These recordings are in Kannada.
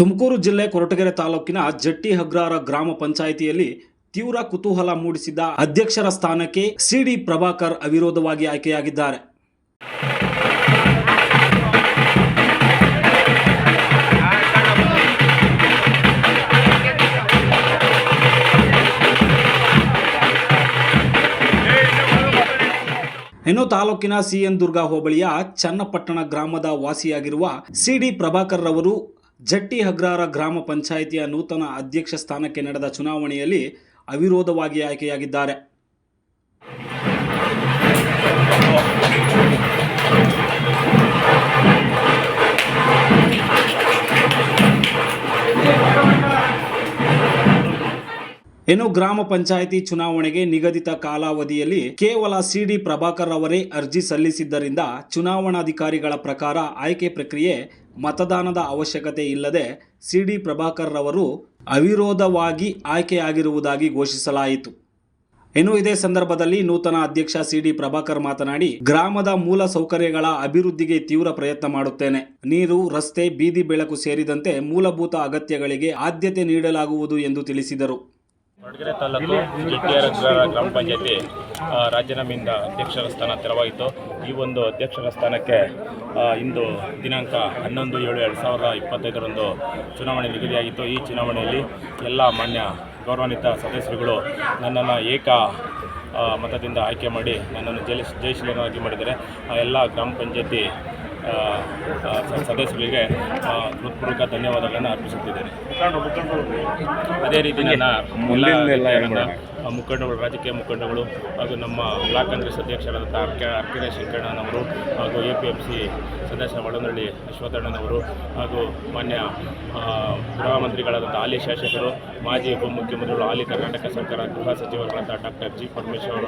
ತುಮಕೂರು ಜಿಲ್ಲೆ ಕೊರಟಗೆರೆ ತಾಲೂಕಿನ ಜಟ್ಟಿ ಹಗ್ರಾರ ಗ್ರಾಮ ಪಂಚಾಯಿತಿಯಲ್ಲಿ ತೀವ್ರ ಕುತೂಹಲ ಮೂಡಿಸಿದ ಅಧ್ಯಕ್ಷರ ಸ್ಥಾನಕ್ಕೆ ಸಿಡಿ ಪ್ರಭಾಕರ್ ಅವಿರೋಧವಾಗಿ ಆಯ್ಕೆಯಾಗಿದ್ದಾರೆ. ಇನ್ನು ತಾಲೂಕಿನ ಸಿಎನ್ ದುರ್ಗಾ ಹೋಬಳಿಯ ಚನ್ನಪಟ್ಟಣ ಗ್ರಾಮದ ವಾಸಿಯಾಗಿರುವ ಸಿಡಿ ಪ್ರಭಾಕರ್ ರವರು ಜಟ್ಟಿ ಹಗ್ರಾರ ಗ್ರಾಮ ಪಂಚಾಯಿತಿಯ ನೂತನ ಅಧ್ಯಕ್ಷ ಸ್ಥಾನಕ್ಕೆ ನಡೆದ ಚುನಾವಣೆಯಲ್ಲಿ ಅವಿರೋಧವಾಗಿ ಆಯ್ಕೆಯಾಗಿದ್ದಾರೆ. ಇನ್ನು ಗ್ರಾಮ ಪಂಚಾಯಿತಿ ಚುನಾವಣೆಗೆ ನಿಗದಿತ ಕಾಲಾವಧಿಯಲ್ಲಿ ಕೇವಲ ಸಿಡಿ ಪ್ರಭಾಕರ್ ಅವರೇ ಅರ್ಜಿ ಸಲ್ಲಿಸಿದ್ದರಿಂದ ಚುನಾವಣಾಧಿಕಾರಿಗಳ ಪ್ರಕಾರ ಆಯ್ಕೆ ಪ್ರಕ್ರಿಯೆ ಮತದಾನದ ಅವಶ್ಯಕತೆ ಇಲ್ಲದೆ ಸಿಡಿ ಪ್ರಭಾಕರ್ ರವರು ಅವಿರೋಧವಾಗಿ ಆಯ್ಕೆಯಾಗಿರುವುದಾಗಿ ಘೋಷಿಸಲಾಯಿತು. ಇನ್ನು ಇದೇ ಸಂದರ್ಭದಲ್ಲಿ ನೂತನ ಅಧ್ಯಕ್ಷ ಸಿಡಿ ಪ್ರಭಾಕರ್ ಮಾತನಾಡಿ, ಗ್ರಾಮದ ಮೂಲ ಸೌಕರ್ಯಗಳ ಅಭಿವೃದ್ಧಿಗೆ ತೀವ್ರ ಪ್ರಯತ್ನ ಮಾಡುತ್ತೇನೆ. ನೀರು, ರಸ್ತೆ, ಬೀದಿ ಬೆಳಕು ಸೇರಿದಂತೆ ಮೂಲಭೂತ ಅಗತ್ಯಗಳಿಗೆ ಆದ್ಯತೆ ನೀಡಲಾಗುವುದು ಎಂದು ತಿಳಿಸಿದರು. ಹೊರಗಡೆ ತಾಲೂಕು ಜಿಟಿಆರ್ ಗ್ರಾಮ ಪಂಚಾಯತಿ ರಾಜೀನಾಮೆಯಿಂದ ಅಧ್ಯಕ್ಷರ ಸ್ಥಾನ ತೆರವಾಯಿತು ಈ ಒಂದು ಅಧ್ಯಕ್ಷರ ಸ್ಥಾನಕ್ಕೆ ಇಂದು ದಿನಾಂಕ ಹನ್ನೊಂದು ಏಳು ಎರಡು ಸಾವಿರದ ಇಪ್ಪತ್ತೈದರಂದು ಚುನಾವಣೆ ನಿಗದಿಯಾಗಿತ್ತು. ಈ ಚುನಾವಣೆಯಲ್ಲಿ ಎಲ್ಲ ಮಾನ್ಯ ಗೌರವಾನ್ವಿತ ಸದಸ್ಯರುಗಳು ನನ್ನನ್ನು ಏಕ ಮತದಿಂದ ಆಯ್ಕೆ ಮಾಡಿ ನನ್ನನ್ನು ಜಯ ಜಯಶೀಲನಾಗಿ ಮಾಡಿದ್ದಾರೆ. ಎಲ್ಲ ಗ್ರಾಮ ಪಂಚಾಯತಿ ಸದಸ್ಯರಿಗೆ ಹೃತ್ಪೂರ್ವಕ ಧನ್ಯವಾದಗಳನ್ನು ಅರ್ಪಿಸುತ್ತಿದ್ದೇನೆ. ಅದೇ ರೀತಿ ನನ್ನ ಮುಖಂಡಗಳು, ರಾಜಕೀಯ ಮುಖಂಡಗಳು ಹಾಗೂ ನಮ್ಮ ಬ್ಲಾಕ್ ಕಾಂಗ್ರೆಸ್ ಅಧ್ಯಕ್ಷರಾದಂಥ ಅರ್ಕೆ ಅರ್ಕೆರೆ ಶಂಕರಣ್ಣನವರು ಹಾಗೂ ಎ ಪಿ ಎಂ ಸಿ ಸದಸ್ಯ ಒಳನಳ್ಳಿ ಅಶ್ವಥಣ್ಣನವರು ಹಾಗೂ ಮಾನ್ಯ ಗೃಹ ಮಂತ್ರಿಗಳಾದಂಥ ಹಾಲಿ ಶಾಸಕರು, ಮಾಜಿ ಉಪಮುಖ್ಯಮಂತ್ರಿಗಳು, ಹಾಲಿ ಕರ್ನಾಟಕ ಸರ್ಕಾರ ಗೃಹ ಸಚಿವರಾದಂಥ ಡಾಕ್ಟರ್ ಜಿ ಪರಮೇಶ್ವರ ಅವರ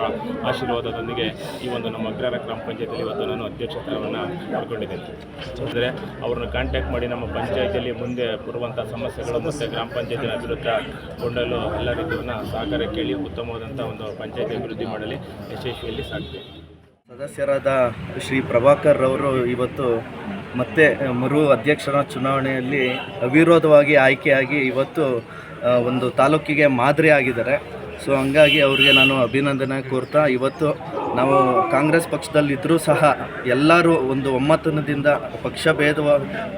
ಆಶೀರ್ವಾದದೊಂದಿಗೆ ಈ ಒಂದು ನಮ್ಮ ಅಗ್ರಹಾರ ಗ್ರಾಮ ಪಂಚಾಯತಿಯಲ್ಲಿ ಇವತ್ತು ನಾನು ಅಧ್ಯಕ್ಷ ಸ್ಥಾನವನ್ನು ಪಡ್ಕೊಂಡಿದ್ದೇನೆ ಅಂದರೆ ಅವ್ರನ್ನ ಕಾಂಟ್ಯಾಕ್ಟ್ ಮಾಡಿ ನಮ್ಮ ಪಂಚಾಯತಿಯಲ್ಲಿ ಮುಂದೆ ಬರುವಂಥ ಸಮಸ್ಯೆಗಳು ಮತ್ತು ಗ್ರಾಮ ಪಂಚಾಯತಿನ ಅಭಿವೃದ್ಧಿ ಕೊಂಡಲು ಎಲ್ಲ ರೀತಿಯನ್ನು ಸಹಕಾರ ಕೇಳಿ ಉತ್ತಮವಾದಂಥ ಒಂದು ಪಂಚಾಯತಿ ಅಭಿವೃದ್ಧಿ ಮಾಡಲಿ ಯಶಸ್ವಿಯಲ್ಲಿ ಸಾಧ್ಯ. ಸದಸ್ಯರಾದ ಶ್ರೀ ಪ್ರಭಾಕರ್ ರವರು ಇವತ್ತು ಮತ್ತೆ ಮರು ಅಧ್ಯಕ್ಷರ ಚುನಾವಣೆಯಲ್ಲಿ ಅವಿರೋಧವಾಗಿ ಆಯ್ಕೆಯಾಗಿ ಇವತ್ತು ಒಂದು ತಾಲೂಕಿಗೆ ಮಾದರಿ ಆಗಿದ್ದಾರೆ. ಸೊ, ಹಂಗಾಗಿ ಅವರಿಗೆ ನಾನು ಅಭಿನಂದನೆ ಕೋರ್ತಾ, ಇವತ್ತು ನಾವು ಕಾಂಗ್ರೆಸ್ ಪಕ್ಷದಲ್ಲಿದ್ದರೂ ಸಹ ಎಲ್ಲರೂ ಒಂದು ಒಮ್ಮತನದಿಂದ ಪಕ್ಷ ಭೇದವ,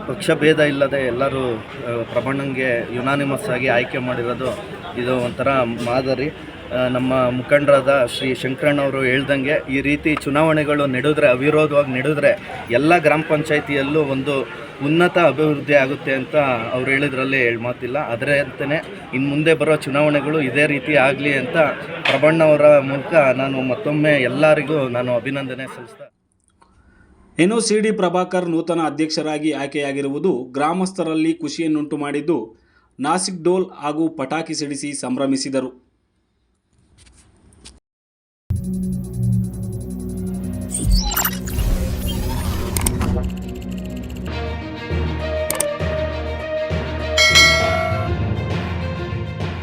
ಪಕ್ಷ ಭೇದ ಇಲ್ಲದೆ ಎಲ್ಲರೂ ಪ್ರಬಣಂಗೆ ಯುನಾನಿಮಸ್ ಆಗಿ ಆಯ್ಕೆ ಮಾಡಿರೋದು ಇದು ಒಂಥರ ಮಾದರಿ. ನಮ್ಮ ಮುಖಂಡರಾದ ಶ್ರೀ ಶಂಕರಣ್ಣವರು ಹೇಳ್ದಂಗೆ ಈ ರೀತಿ ಚುನಾವಣೆಗಳು ನಡೆದ್ರೆ, ಅವಿರೋಧವಾಗಿ ನಡೆದ್ರೆ ಎಲ್ಲ ಗ್ರಾಮ ಪಂಚಾಯಿತಿಯಲ್ಲೂ ಒಂದು ಉನ್ನತ ಅಭಿವೃದ್ಧಿ ಆಗುತ್ತೆ ಅಂತ ಅವ್ರು ಹೇಳಿದ್ರಲ್ಲಿ ಹೇಳಿ ಮಾತಿಲ್ಲ. ಅಂತಲೇ ಇನ್ನು ಮುಂದೆ ಬರೋ ಚುನಾವಣೆಗಳು ಇದೇ ರೀತಿ ಆಗಲಿ ಅಂತ ಪ್ರಬಣ್ಣವರ ಮೂಲಕ ನಾನು ಮತ್ತೊಮ್ಮೆ ಎಲ್ಲರಿಗೂ ನಾನು ಅಭಿನಂದನೆ ಸಲ್ಲಿಸ್ತಾ ಇನ್ನು ಸಿಡಿ ಪ್ರಭಾಕರ್ ನೂತನ ಅಧ್ಯಕ್ಷರಾಗಿ ಆಯ್ಕೆಯಾಗಿರುವುದು ಗ್ರಾಮಸ್ಥರಲ್ಲಿ ಖುಷಿಯನ್ನುಂಟು ಮಾಡಿದ್ದು. ನಾಸಿಕ್ ಡೋಲ್ ಹಾಗೂ ಪಟಾಕಿ ಸಿಡಿಸಿ ಸಂಭ್ರಮಿಸಿದರು.